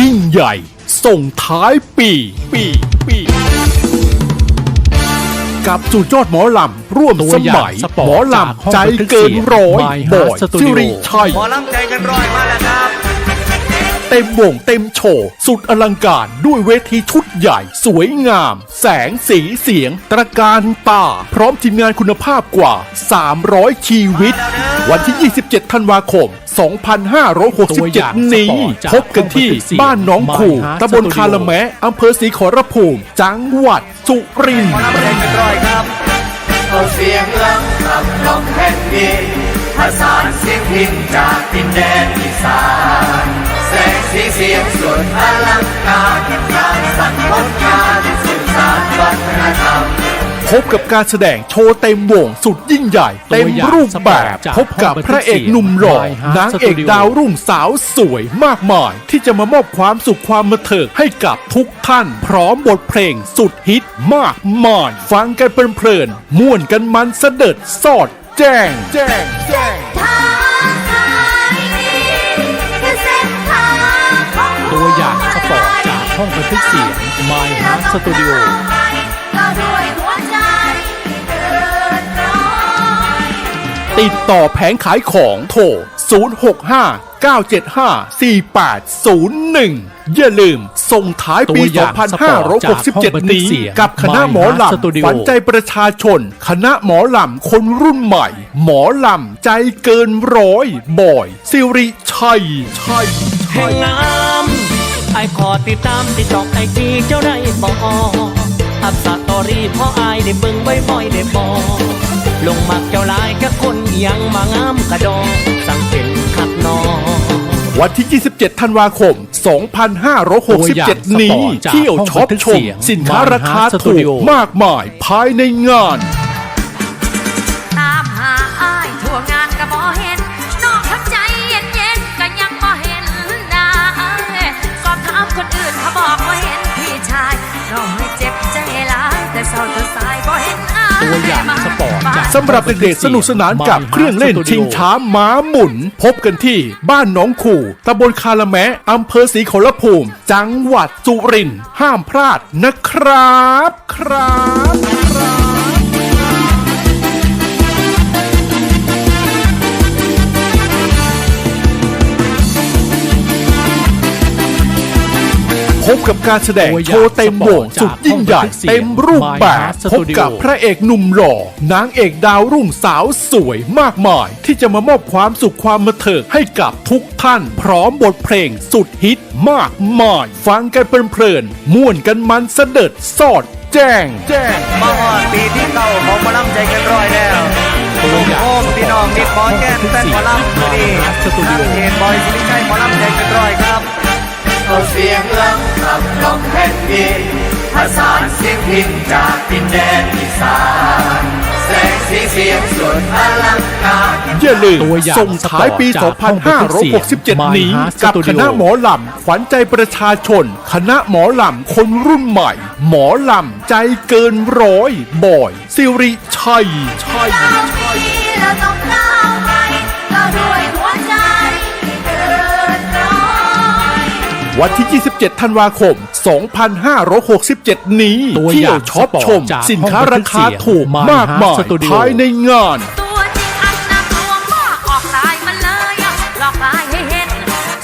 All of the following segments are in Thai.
ยิ่งใหญ่ ส่งท้ายปีปีปีกับสุดยอดหมอลำ ร่วมตัวสอย่างมัยสปอร์ตหมอจากห้องลำใจบันทึกเกินเสียงร้อย My บ Heart อย Studio สิริชัยหมอลำใจกันร้อยมาแล้วครับ เต็มวงเต็มโชว์ สุดอลังการด้วยเวทีชุดใหญ่ สวยงาม แสงสีเสียง ตระการตา พร้อมทีมงานคุณภาพกว่า 300 ชีวิต วันที่ 27 ธันวาคมตัวอย่าง 2567 นี้สปอร์ตจากพบกันที่ห้องบันทึกเสียงบ้านหน้องขู่ My Heart ตำบล Studio คาละแมะอำเภอศรีขอรภูมิ จังหวัดสุรินทหมอร์ลำใจกันร้อยครับเอาเสียงลังกับลมแผ่นดินผสานเสียงพินจากดินแดนอีสาน แสงสีเสียงสุดอลังการการสั่นงด พบกับการแสดงโชว์เต็มวงสุดยิ่งใหญ่ เต็มรูปแบบ พบกับพระเอกหนุ่มหล่อนางเอกดาวรุ่งสาวสวยมากมาย ที่จะมามอบความสุขความบันเทิงให้กับทุกท่าน พร้อมบทเพลงสุดฮิตมากมายฟังกันเพลินๆม่วนกันมันเสด็จสอดแจ้งแจ้งแจ้งตัวอย่างสปอร์ตจากห้องบันทึกเสียง My Heart Studio ติดต่อแผงขายของโทร 065 975 4801 อย่าลืม ส่งท้ายปี 2567 นี้ กับคณะหมอ My Heart ลำ Studio ขวัญใจประชาชน คณะหมอลำคนรุ่นใหม่ หมอลำใจเกินร้อยบ่อย สิริชัย ชัยแห่งงามไอขอติดตามติดจอกไอจีเจ้าได้บอกอัพสตอรี่พราะอได้เบิ่งบ่อยๆได้บอก ลงมักเจ้าหลายกับคนยังมางามกระดองสั่งเป็นคักนอวันที่ 27 ธันวาคม 2567 นี้ เที่ยวช็อปชม สินค้าราคาถูกมากมายภายในงานตามหาอ้ายทั่วงานก็บ่เห็นนอกทักใจเย็นเย็นๆก็ยังบ่เห็นหน้าสอบถามคนอื่นเขาบอกว่าเห็นพี่ชายน้อยเจ็บใจหลายแต่เศร้าจนสายบ่เห็นอ้ายตัวอย่างสปอร์ตจาก สำหรับเด็กๆสนุกสนานกับเครื่องเล่นชิงช้าม้าหมุน พบกันที่บ้านหนองขู่ตำบลคาละแมะอำเภอศรีขอรภูมิ จังหวัดสุรินทร์ห้ามพลาดนะครับ ครับครับ บกับการแสดงตัวอโชย่างว์เต็มวงสปอร์ตสุดยิ่งใหญ่จากห้องบันทึกเสียงเต็มรูปแบบ My Heart พบกับ Studio พระเอกหนุ่มหล่อนางเอกดาวรุ่งสาวสวยมากมาย ที่จะมามอบความสุขความบันเทิงให้กับทุกท่าน พร้อมบทเพลงสุดฮิตมากมาย ฟังกันเพลินๆม่วนกันมันเสด็จสอดแจ้ง แจ้งมาฮอดปีที่เก้าของหมอลำใจกันร้อยแล้วตัวอย่างโอ้มพี่น้องนิดบอลแก้มแฟนหมอลำมือดี My Heart ทาง Studio เพจบอยสิริชัยหมอลำใจกันร้อยครับ ลมแผ่นดินผสานเสียงพินจากดินแดนอีสานแสงสีเสียงสุดอลังการ อย่าลืมตัวอย่างส่งท้ายปีสปอร์ตจากห้องบันทึกเสียง2567 นี้ My Heart กับ Studio คณะหมอลำ ขวัญใจประชาชน คณะหมอลำ คนรุ่นใหม่ หมอลำ ใจเกินร้อยบอย สิริชัยชัยเราดีเราต้องก้าวไปเร วันที่ 27 ธันวาคม 2567 นี้ตัวเที่อยวย่างช็อปสปอร์ตชมจากสินค้าห้องบัรานทึกคาเสียงถูก My มากมาย Heart Studio ภายในงานตัวจริงอันน่ากลัวมากออกลายมาเลยอะหลอกลายให้เห็น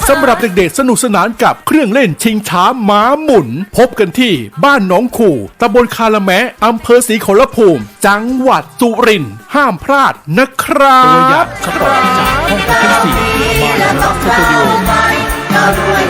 สำหรับเด็กๆ สนุกสนานกับเครื่องเล่นชิงช้าม้าหมุน พบกันที่บ้านหนองขู่ตำบลคาละแมะอำเภอศรีขอรภูมิ จังหวัดสุรินทร์ห้ามพลาดนะครัตัวอย่าบงสปอร์ตจากห้องบันทึกเสียง